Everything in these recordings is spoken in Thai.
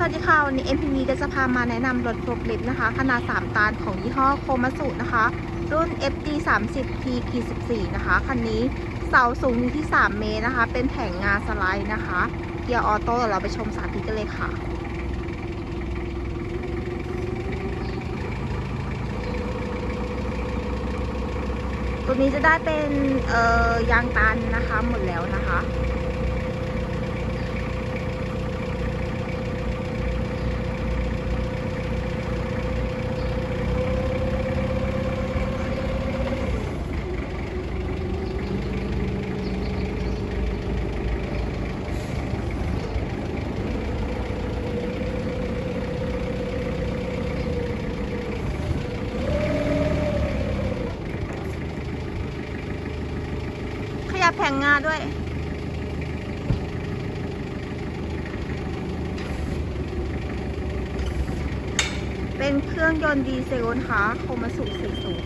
สวัสดีค่ะ วันนี้ MPV ก็จะพามาแนะนำรถโฟล์คลิฟต์นะคะ ขนาด 3 ตันของยี่ห้อโคมาสุนะคะ รุ่น FD 3 0 P P 14นะคะ คันนี้เสาสูงอยู่ที่ 3 เมตรนะคะ เป็นแผงงาสไลด์นะคะ เกียร์ออโต้เดี๋ยวเราไปชมสาธิตกันเลยค่ะตัวนี้จะได้เป็นเอ่อยางตันนะคะ หมดแล้วนะคะ ขยับแผงงาด้วย เป็นเครื่องยนต์ดีเซลนะคะโคมาสุสีสูง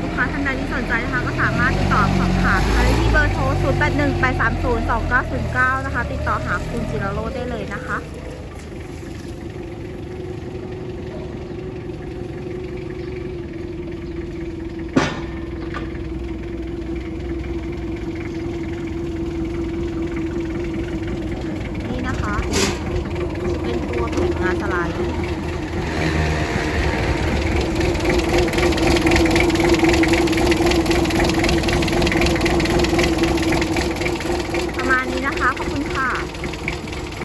ลูกค้าท่า นใดที่สนใจนะคะก็สามารถติดต่อสอบถามได้ที่เบอร์โทร 0818302909 นะคะ ติดต่อหาคุณจิรโรได้เลยนะคะ